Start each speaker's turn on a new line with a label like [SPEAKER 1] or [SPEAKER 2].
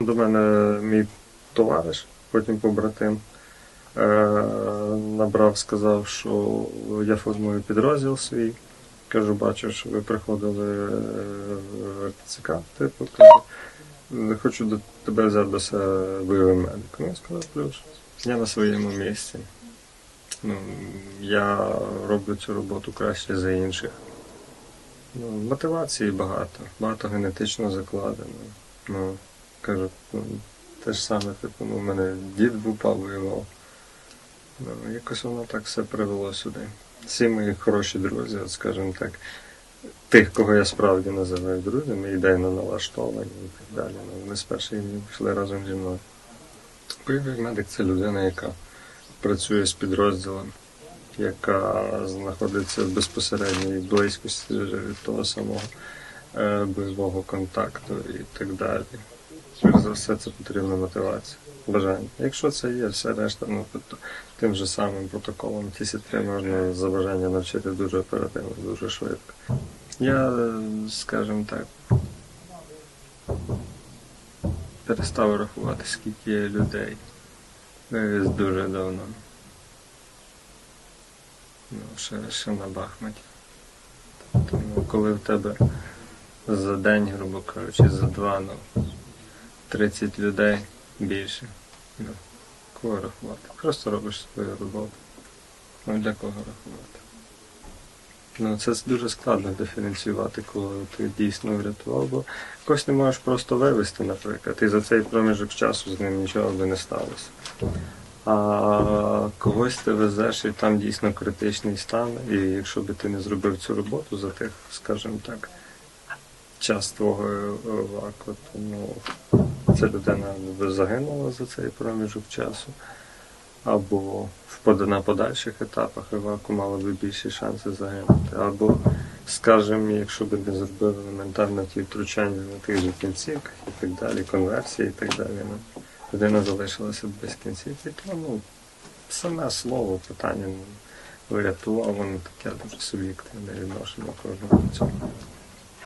[SPEAKER 1] До мене мій товариш, потім побратим, е, набрав, сказав, що я формую підрозділ свій. Кажу, бачу, що ви приходили е, в РТЦК, типу, кажу, «Не хочу до тебе взяти до себе бойовий медик. Ну, я сказав, плюс. Я на своєму місці. Ну, я роблю цю роботу краще за інших. Ну, мотивації багато, багато генетично закладено. Ну, кажу, ну, те ж саме, типу, ну, у мене дід в воював. Ну, якось воно так все привело сюди. Всі мої хороші друзі, от скажімо так, тих, кого я справді називаю друзями, ідейно налаштовані і так далі. Ну, вони з перших днів пішли разом зі мною. Бойовий медик це людина, яка працює з підрозділом, яка знаходиться в безпосередній близькості від того самого е, бойового контакту і так далі. Перш за все це потрібна мотивація, бажання. Якщо це є, все решта, ну тобто тим же самим протоколом ті сітки можна за бажання навчити дуже оперативно, дуже швидко. Я, е, скажімо так, перестав рахувати, скільки є людей е, дуже давно. Ну, ще, на Бахмуті. Тобто, ну, коли в тебе за день, грубо кажучи, за два, ну, 30 людей більше. Ну, кого рахувати? Просто робиш свою роботу. Ну для кого рахувати? Ну, це дуже складно диференціювати, коли ти дійсно врятував, бо когось не можеш просто вивезти, наприклад, і за цей проміжок часу з ним нічого би не сталося. А когось ти везеш і там дійсно критичний стан, і якщо би ти не зробив цю роботу за тих, скажімо так, час твого еваку, то ну, ця людина би загинула за цей проміжок часу, або на подальших етапах еваку мала би більші шанси загинути. Або, скажімо, якщо б не зробили елементарно ті втручання на тих же кінцівках і так далі, конверсії і так далі, ну, людина залишилася без кінцівки, то ну, саме слово питання ну, врятував, воно таке дуже суб'єктивне відношення кожного цього.